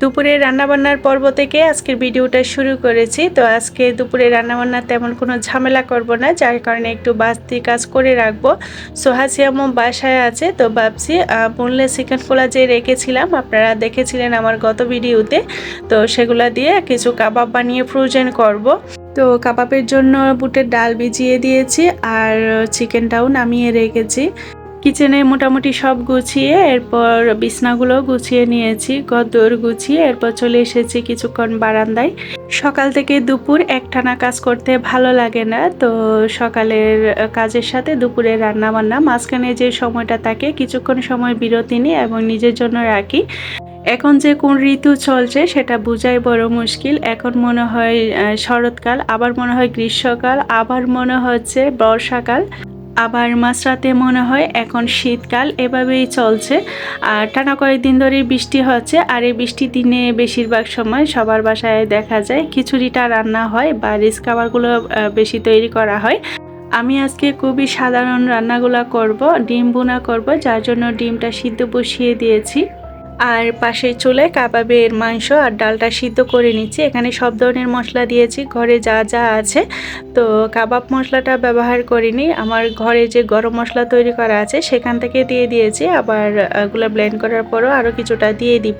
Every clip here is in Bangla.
দুপুরে রান্নাবান্নার পর্ব থেকে আজকের ভিডিওটা শুরু করেছি। তো আজকে দুপুরে রান্নাবান্না তেমন কোনো ঝামেলা করব না, যার কারণে একটু বাস্তি কাজ করে রাখব। সোহাসিয়ামো বাসায় আছে, তো ভাবছি বললে চিকেন পোলা যে রেখেছিলাম, আপনারা দেখেছিলেন আমার গত ভিডিওতে। তো সেগুলা দিয়ে কিছু কাবাব বানিয়ে ফ্রোজেন করব। তো কাবাবের জন্য বুটের ডাল ভিজিয়ে দিয়েছি, আর চিকেনটাও নামিয়ে রেখেছি। কিচেনে মোটামুটি সব গুছিয়ে এরপর বিছনাগুলো গুছিয়ে নিয়েছি গদর গুছিয়ে এরপর চলে এসেছি কিছুক্ষণ বারান্দায়। সকাল থেকে দুপুর একটানা কাজ করতে ভালো লাগে না, তো সকালের কাজের সাথে দুপুরে রান্না বান্না মাঝখানে যে সময়টা থাকে কিছুক্ষণ সময় বিরতি নিই এবং নিজের জন্য রাখি। এখন যে কোন ঋতু চলছে সেটা বোঝাই বড় মুশকিল। এখন মনে হয় শরৎকাল, আবার মনে হয় গ্রীষ্মকাল, আবার মনে হচ্ছে বর্ষাকাল। আবার মাসরাতে মনে হয় এখন শীতকাল, এভাবেই চলছে। আর টানা কয়েকদিন ধরে বৃষ্টি হচ্ছে, আর এই বৃষ্টির দিনে বেশিরভাগ সময় সবার বাসায় দেখা যায় খিচুড়িটা রান্না হয় বা রিস খাবারগুলো বেশি তৈরি করা হয়। আমি আজকে খুবই সাধারণ রান্নাগুলো করব, ডিম বোনা করব, যার জন্য ডিমটা সিদ্ধ বসিয়ে দিয়েছি। আর পাশে চুলে কাবাবের মাংস আর ডালটা সিদ্ধ করে নিচ্ছি। এখানে সব ধরনের মশলা দিয়েছি, ঘরে যা যা আছে। তো কাবাব মশলাটা ব্যবহার করিনি। আমার ঘরে যে গরম মশলা তৈরি করা আছে, সেখান থেকে দিয়ে দিয়েছি। আবার এগুলো ব্লেন্ড করার পরও আরও কিছুটা দিয়ে দিব।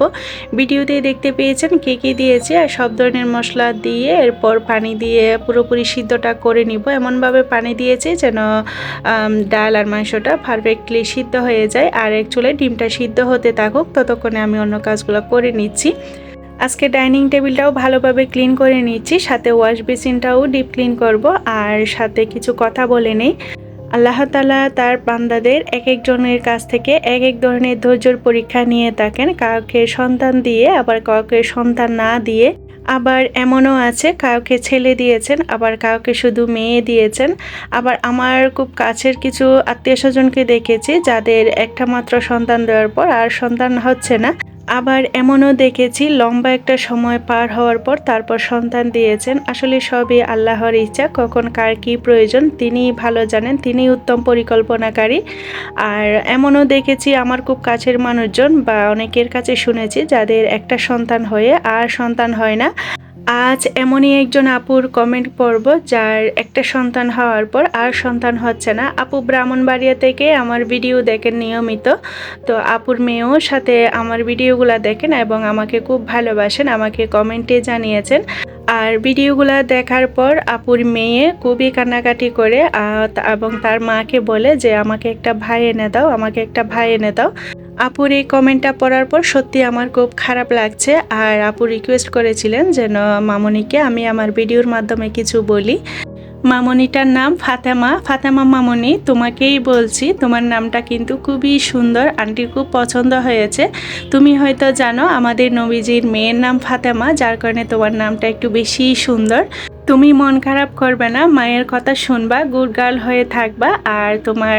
ভিডিওতে দেখতে পেয়েছেন কে কী দিয়েছি আর সব ধরনের মশলা দিয়ে এরপর পানি দিয়ে পুরোপুরি সিদ্ধটা করে নিব। এমনভাবে পানি দিয়েছি যেন ডাল আর মাংসটা পারফেক্টলি সিদ্ধ হয়ে যায়। আর এক চুলে ডিমটা সিদ্ধ হতে থাকুক, ততক্ষণ ততক্ষণে আমি অন্য কাজগুলো করে নিচ্ছি। আজকে ডাইনিং টেবিলটাও ভালোভাবে ক্লিন করে নিচ্ছি, সাথে ওয়াশ বেসিনটাও ডিপ ক্লিন করব আর সাথে কিছু কথা বলে নেই। আল্লাহ তালা তার বান্দাদের এক একজনের কাছ থেকে এক এক ধরনের ধৈর্যর পরীক্ষা নিয়ে থাকেন, কাউকে সন্তান দিয়ে, আবার কাউকে সন্তান না দিয়ে। আবার এমনও আছে, কাউকে ছেলে দিয়েছেন, আবার কাউকে শুধু মেয়ে দিয়েছেন। আবার আমার খুব কাছের কিছু আত্মীয় স্বজনকে দেখেছি, যাদের একটা মাত্র সন্তান দেওয়ার পর আর সন্তান হচ্ছে না। আবার এমনও দেখেছি, লম্বা একটা সময় পার হওয়ার পর তারপর সন্তান দিয়েছেন। আসলে সবই আল্লাহর ইচ্ছা, কখন কার কি প্রয়োজন তিনি ভালো জানেন তিনি উত্তম পরিকল্পনাকারী। আর এমনও দেখেছি আমার খুব কাছের মানুষজন বা অনেকের কাছে শুনেছি যাদের একটা সন্তান হয়ে আর সন্তান হয় না। আজ এমনই একজন আপুর কমেন্ট পড়ব, যার একটা সন্তান হওয়ার পর আর সন্তান হচ্ছে না। আপু ব্রাহ্মণবাড়িয়া থেকে আমার ভিডিও দেখেন নিয়মিত। তো আপুর মেয়েও সাথে আমার ভিডিওগুলো দেখেন এবং আমাকে খুব ভালোবাসেন, আমাকে কমেন্টে জানিয়েছেন। আর ভিডিওগুলো দেখার পর আপুর মেয়ে খুবই কান্নাকাটি করে এবং তার মাকে বলে যে, আমাকে একটা ভাই এনে দাও, আমাকে একটা ভাই এনে দাও। আপুর এই কমেন্টটা পড়ার পর সত্যি আমার খুব খারাপ লাগছে। আর আপু রিকোয়েস্ট করেছিলেন যেন মামনিকে আমি আমার ভিডিওর মাধ্যমে কিছু বলি। মামনিটার নাম ফাতেমা। ফাতেমা মামনি, তোমাকেই বলছি, তোমার নামটা কিন্তু খুবই সুন্দর, আন্টির খুব পছন্দ হয়েছে। তুমি হয়তো জানো, আমাদের নবীজির মেয়ের নাম ফাতেমা, যার কারণে তোমার নামটা একটু বেশি সুন্দর। তুমি মন খারাপ করবে না, মায়ের কথা শুনবা গুড গার্ল হয়ে থাকবা আর তোমার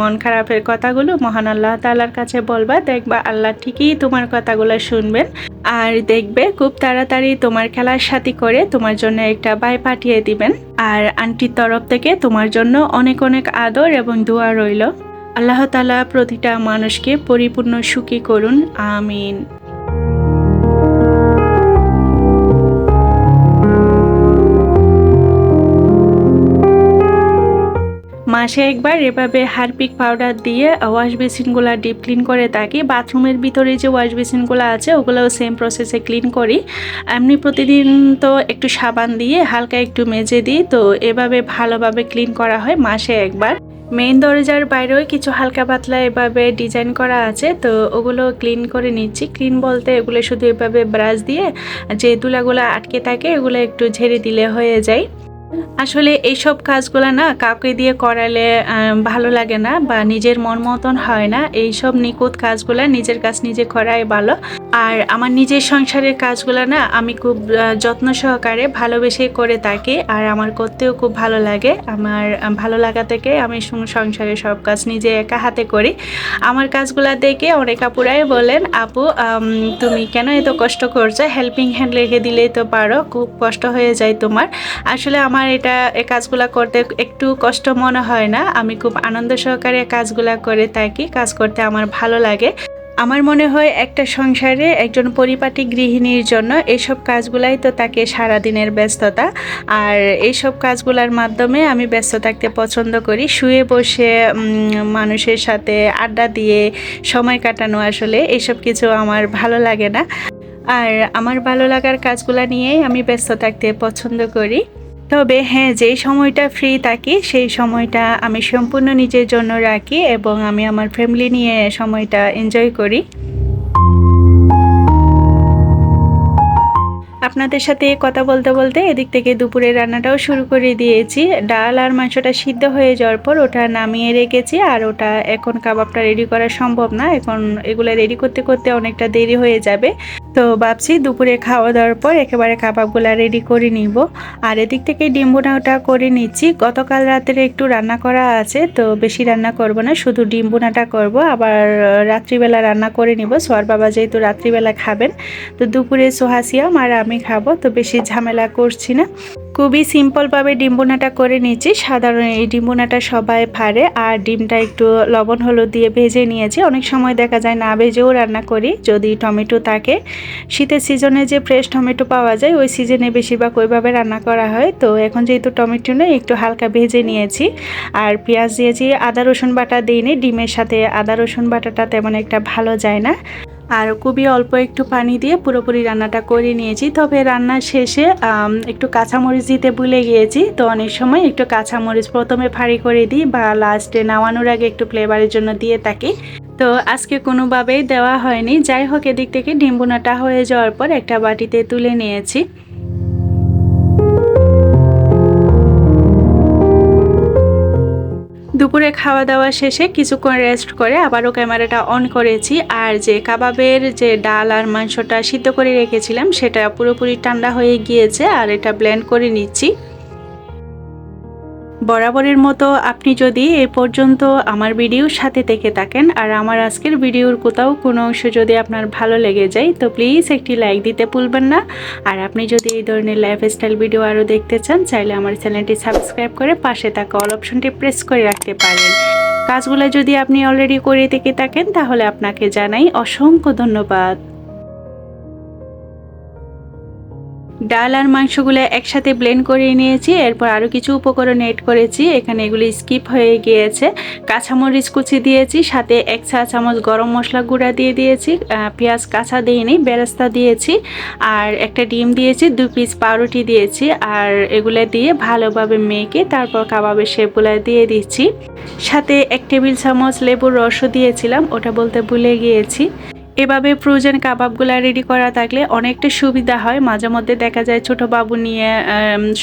মন খারাপের কথাগুলো মহান আল্লাহ তালার কাছে বলবা, দেখবা আল্লাহ ঠিকই তোমার কথাগুলো শুনবেন আর দেখবে খুব তাড়াতাড়ি তোমার খেলার সাথী করে তোমার জন্য একটা বাই পাঠিয়ে দিবেন আর আন্টির তরফ থেকে তোমার জন্য অনেক অনেক আদর এবং দোয়া রইল। আল্লাহ তালা প্রতিটা মানুষকে পরিপূর্ণ সুখী করুন, আমিন। মাসে একবার এভাবে হারপিক পাউডার দিয়ে ওয়াশ বেসিনগুলো ডিপ ক্লিন করে থাকি। বাথরুমের ভিতরে যে ওয়াশ বেসিনগুলো আছে, ওগুলোও সেম প্রসেসে ক্লিন করি। এমনি প্রতিদিন তো একটু সাবান দিয়ে হালকা একটু মেজে দিই, তো এভাবে ভালোভাবে ক্লিন করা হয় মাসে একবার। মেইন দরজার বাইরেও কিছু হালকা পাতলা এভাবে ডিজাইন করা আছে, তো ওগুলো ক্লিন করে নিচ্ছি। ক্লিন বলতে এগুলো শুধু এভাবে ব্রাশ দিয়ে যে তুলাগুলো আটকে থাকে, এগুলো একটু ঝেড়ে দিলে হয়ে যায়। আসলে এইসব কাজগুলো না কাউকে দিয়ে করালে ভালো লাগে না বা নিজের মন মতন হয় না। এইসব নিখুঁত কাজগুলো নিজের কাজ নিজে করাই ভালো। আর আমার নিজের সংসারের কাজগুলো না আমি খুব যত্ন সহকারে ভালোবেসে করে থাকি আর আমার করতেও খুব ভালো লাগে। আমার ভালো লাগা থেকে আমি সং- সংসারের সব কাজ নিজে একা হাতে করি। আমার কাজগুলো দেখে অনেক আপুরাই বলেন, আপু তুমি কেন এত কষ্ট করছ? হেল্পিং হ্যান্ড রেখে দিলেই তো পারো, খুব কষ্ট হয়ে যায় তোমার। আসলে আমার এটা এ কাজগুলা করতে একটু কষ্ট মনে হয় না। আমি খুব আনন্দ সহকারে কাজগুলা করে থাকি, কাজ করতে আমার ভালো লাগে। আমার মনে হয় একটা সংসারে একজন পরিপাটি গৃহিণীর জন্য এইসব কাজগুলাই তো তাকে সারাদিনের ব্যস্ততা। আর এইসব কাজগুলোর মাধ্যমে আমি ব্যস্ত থাকতে পছন্দ করি। শুয়ে বসে মানুষের সাথে আড্ডা দিয়ে সময় কাটানো আসলে এইসব কিছু আমার ভালো লাগে না। আর আমার ভালো লাগার কাজগুলো নিয়েই আমি ব্যস্ত থাকতে পছন্দ করি। তবে হ্যাঁ যেই সময়টা ফ্রি থাকি, সেই সময়টা আমি সম্পূর্ণ নিজের জন্য রাখি এবং আমি আমার ফ্যামিলি নিয়ে সময়টা এনজয় করি। আপনাদের সাথে কথা বলতে বলতে এদিক থেকে দুপুরের রান্নাটাও শুরু করে দিয়েছি। ডাল আর মাংসটা সিদ্ধ হয়ে যাওয়ার পর ওটা নামিয়ে রেখেছি আর ওটা এখন কাবাবটা রেডি করা সম্ভব না। এখন এগুলো রেডি করতে করতে অনেকটা দেরি হয়ে যাবে। তো ভাবছি দুপুরে খাওয়া দাওয়ার পর একেবারে কাবাবগুলো রেডি করে নিব। আর এদিক থেকে ডিম বোনাটা করে নিচ্ছি। গতকাল রাতের একটু রান্না করা আছে, তো বেশি রান্না করব না, শুধু ডিম বোনাটা করব। আবার রাত্রিবেলা রান্না করে নিব। সোয়ার বাবা যেহেতু রাত্রিবেলা খাবেন, তো দুপুরে সোহাসিয়াম আর আমি খাব, তো বেশি ঝামেলা করছি না। খুবই সিম্পলভাবে ডিম্বুনাটা করে নিয়েছি। সাধারণ এই ডিম্বুনাটা সবাই পারে আর ডিমটা একটু লবণ হলুদ দিয়ে ভেজে নিয়েছি। অনেক সময় দেখা যায় না ভেজেও রান্না করি, যদি টমেটো থাকে। শীতের সিজনে যে ফ্রেশ টমেটো পাওয়া যায়, ওই সিজনে বেশিরভাগ ওইভাবে রান্না করা হয়। তো এখন যেহেতু টমেটো নেই, একটু হালকা ভেজে নিয়েছি। আর পেঁয়াজ দিয়েছি, আদা রসুন বাটা দিইনি। ডিমের সাথে আদা রসুন বাটাটা তেমন একটা ভালো যায় না। আর খুবই অল্প একটু পানি দিয়ে পুরোপুরি রান্নাটা করে নিয়েছি। তবে রান্না শেষে একটু কাঁচামরিচ দিতে ভুলে গিয়েছি। তো অনেক সময় একটু কাঁচামরিচ প্রথমে ফাড়ি করে দিই বা লাস্টে নামানোর আগে একটু ফ্লেভারের জন্য দিয়ে থাকি। তো আজকে কোনোভাবেই দেওয়া হয়নি। যাই হোক, এদিক থেকে ডিম্বুনাটা হয়ে যাওয়ার পর একটা বাটিতে তুলে নিয়েছি। দুপুরে খাওয়া দাওয়া শেষে কিছুক্ষণ রেস্ট করে আবারও ক্যামেরাটা অন করেছি। আর যে কাবাবের যে ডাল আর মাংসটা সিদ্ধ করে রেখেছিলাম, সেটা পুরোপুরি ঠান্ডা হয়ে গিয়েছে আর এটা ব্লেন্ড করে নিচ্ছি। বরাবরের মতো আপনি যদি এ পর্যন্ত আমার ভিডিওর সাথে থেকে থাকেন আর আমার আজকের ভিডিওর কোথাও কোনো অংশ যদি আপনার ভালো লেগে যায়, তো প্লিজ একটি লাইক দিতে ভুলবেন না। আর আপনি যদি এই ধরনের লাইফস্টাইল ভিডিও আরও দেখতে চান, চাইলে আমার চ্যানেলটি সাবস্ক্রাইব করে পাশে থাকা অল অপশনটি প্রেস করে রাখতে পারেন। কাজগুলো যদি আপনি অলরেডি করে থেকে থাকেন, তাহলে আপনাকে জানাই অসংখ্য ধন্যবাদ। ডাল আর মাংসগুলো একসাথে ব্লেন্ড করে নিয়েছি, এরপর আরও কিছু উপকরণ এড করেছি, এখানে এগুলি স্কিপ হয়ে গিয়েছে। কাঁচামরিচ কুচি দিয়েছি, সাথে এক চা চামচ গরম মশলা গুঁড়া দিয়ে দিয়েছি পেঁয়াজ কাঁচা দিইনি, বেরেস্তা দিয়েছি, আর একটা ডিম দিয়েছি, দু পিস পাউরুটি দিয়েছি, আর এগুলো দিয়ে ভালোভাবে মেখে তারপর কাবাবের শেপগুলো দিয়ে দিচ্ছি। সাথে এক টেবিল চামচ লেবুর রসও দিয়েছিলাম, ওটা বলতে ভুলে গিয়েছি। এভাবে ফ্রোজেন কাবাবগুলো রেডি করা থাকলে অনেকটা সুবিধা হয়। মাঝে মধ্যে দেখা যায় ছোট বাবু নিয়ে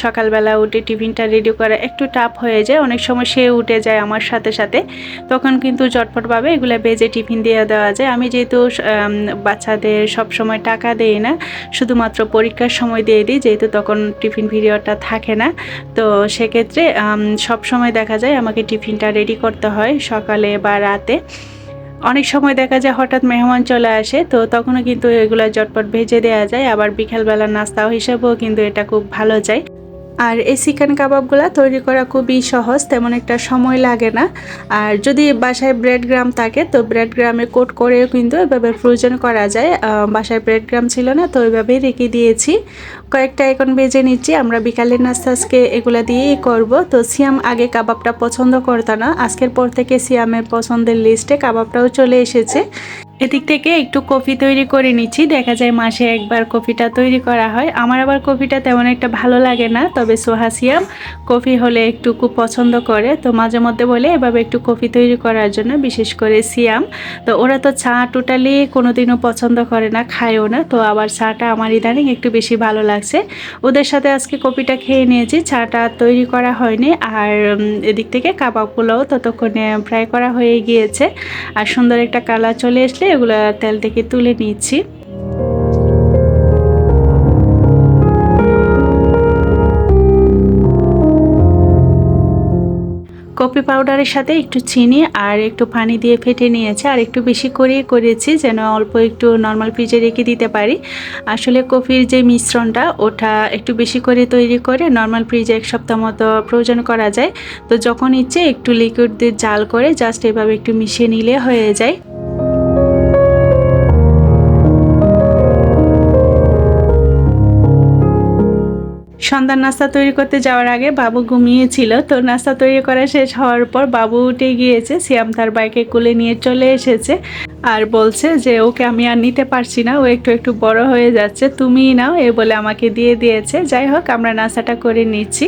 সকালবেলা উঠে টিফিনটা রেডি করা একটু টাফ হয়ে যায়। অনেক সময় সে উঠে যায় আমার সাথে সাথে। তখন কিন্তু চটপটভাবে এগুলো বেজে টিফিন দিয়ে দেওয়া যায়। আমি যেহেতু বাচ্চাদের সব সময় টাকা দেই না, শুধুমাত্র পরীক্ষার সময় দিয়ে দিই, যেহেতু তখন টিফিন পিরিয়ডটা থাকে না। তো সেক্ষেত্রে সব সময় দেখা যায় আমাকে টিফিনটা রেডি করতে হয় সকালে বা রাতে। অনেক সময় দেখা যায় হঠাৎ মেহমান চলে আসে, তো তখনও কিন্তু এগুলো জটপট ভেজে দেওয়া যায়। আবার বিকেলবেলা নাস্তা হিসাবেও কিন্তু এটা খুব ভালো যায়। আর এই চিকেন কাবাবগুলো তৈরি করা খুবই সহজ, তেমন একটা সময় লাগে না। আর যদি বাসায় ব্রেড গ্রাম থাকে, তো ব্রেড গ্রামে কোট করেও কিন্তু এভাবে ফ্রোজেন করা যায়। বাসায় ব্রেড গ্রাম ছিল না, তো ওইভাবেই রেখে দিয়েছি। কয়েকটা এখন বেজে নিচ্ছি, আমরা বিকালের নাস্তা আজকে এগুলো দিয়েই করব। তো সিয়াম আগে কাবাবটা পছন্দ করতো না, আজকের পর থেকে সিয়ামের পছন্দের লিস্টে কাবাবটাও চলে এসেছে। এদিক থেকে একটু কফি তৈরি করে নিচ্ছি। দেখা যায় মাসে একবার কফিটা তৈরি করা হয়। আমার আবার কফিটা তেমন একটা ভালো লাগে না, তবে সোহাসিয়াম কফি হলে একটু খুব পছন্দ করে। তো মাঝে মধ্যে বলে এভাবে একটু কফি তৈরি করার জন্য, বিশেষ করে সিয়াম। তো ওরা তো চা টোটালি কোনোদিনও পছন্দ করে না, খায়ও না। তো আবার চাটা আমার ইদানিং একটু বেশি ভালো লাগছে। ওদের সাথে আজকে কফিটা খেয়ে নিয়েছি, চাটা তৈরি করা হয়নি। আর এদিক থেকে কাবাবগুলোও ততক্ষণে ফ্রাই করা হয়ে গিয়েছে। আর সুন্দর একটা কালার চলে আসলে এগুলো তেল থেকে তুলে নিচ্ছি। কফি পাউডারের সাথে একটু চিনি আর একটু পানি দিয়ে ফেটে নিয়েছে। আর একটু বেশি করে করেছি, যেন অল্প একটু নর্মাল ফ্রিজে রেখে দিতে পারি। আসলে কফির যে মিশ্রণটা, ওটা একটু বেশি করে তৈরি করে নর্মাল ফ্রিজে এক সপ্তাহ মতো প্রয়োজন করা যায়। তো যখন ইচ্ছে, একটু লিকুইড দিয়ে জাল করে জাস্ট এভাবে একটু মিশিয়ে নিলে হয়ে যায়। সন্ধ্যার নাস্তা তৈরি করতে যাওয়ার আগে বাবু ঘুমিয়েছিল। তো নাস্তা তৈরি করা শেষ হওয়ার পর বাবু উঠে গিয়েছে, সিয়াম তার বাইকে কুলে নিয়ে চলে এসেছে আর বলছে যে, ওকে আমি আর নিতে পারছি না, ও একটু একটু বড় হয়ে যাচ্ছে, তুমিই নাও। এ বলে আমাকে দিয়ে দিয়েছে। যাই হোক, আমরা নাস্তাটা করে নিচ্ছি।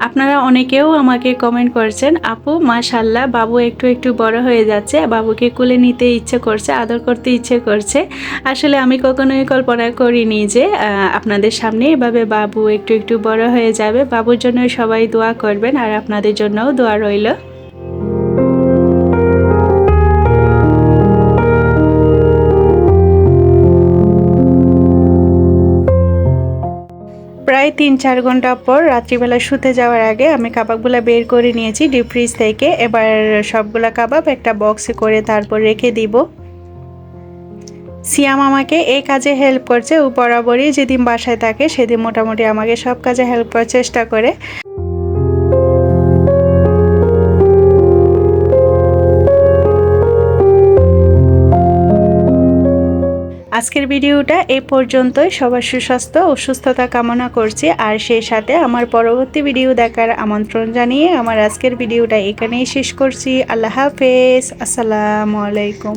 আপনারা অনেকেও আমাকে কমেন্ট করছেন, আপু মাশাল্লাহ বাবু একটু একটু বড় হয়ে যাচ্ছে, বাবুকে কুলে নিতে ইচ্ছে করছে, আদর করতে ইচ্ছে করছে। আসলে আমি কখনোই কল্পনা করিনি যে আপনাদের সামনে এভাবে বাবু একটু একটু বড় হয়ে যাবে। বাবুর জন্য সবাই দোয়া করবেন আর আপনাদের জন্যও দোয়া রইল। তিন চার ঘণ্টা পর রাত্রিবেলা শুতে যাওয়ার আগে আমি কাবাবগুলো বের করে নিয়েছি ডিপ ফ্রিজ থেকে। এবার সবগুলা কাবাব একটা বক্সে করে তারপর রেখে দিব। সিয়াম আমাকে এই কাজে হেল্প করছে। ও বরাবরই যেদিন বাসায় থাকে, সেদিন মোটামুটি আমাকে সব কাজে হেল্প করার চেষ্টা করে। আজকের ভিডিওটা এ পর্যন্তই। সবার সুস্বাস্থ্য ও সুস্থতা কামনা করছি। আর সেই সাথে আমার পরবর্তী ভিডিও দেখার আমন্ত্রণ জানিয়ে আমার আজকের ভিডিওটা এখানেই শেষ করছি। আল্লাহ হাফেজ। আসসালামু আলাইকুম।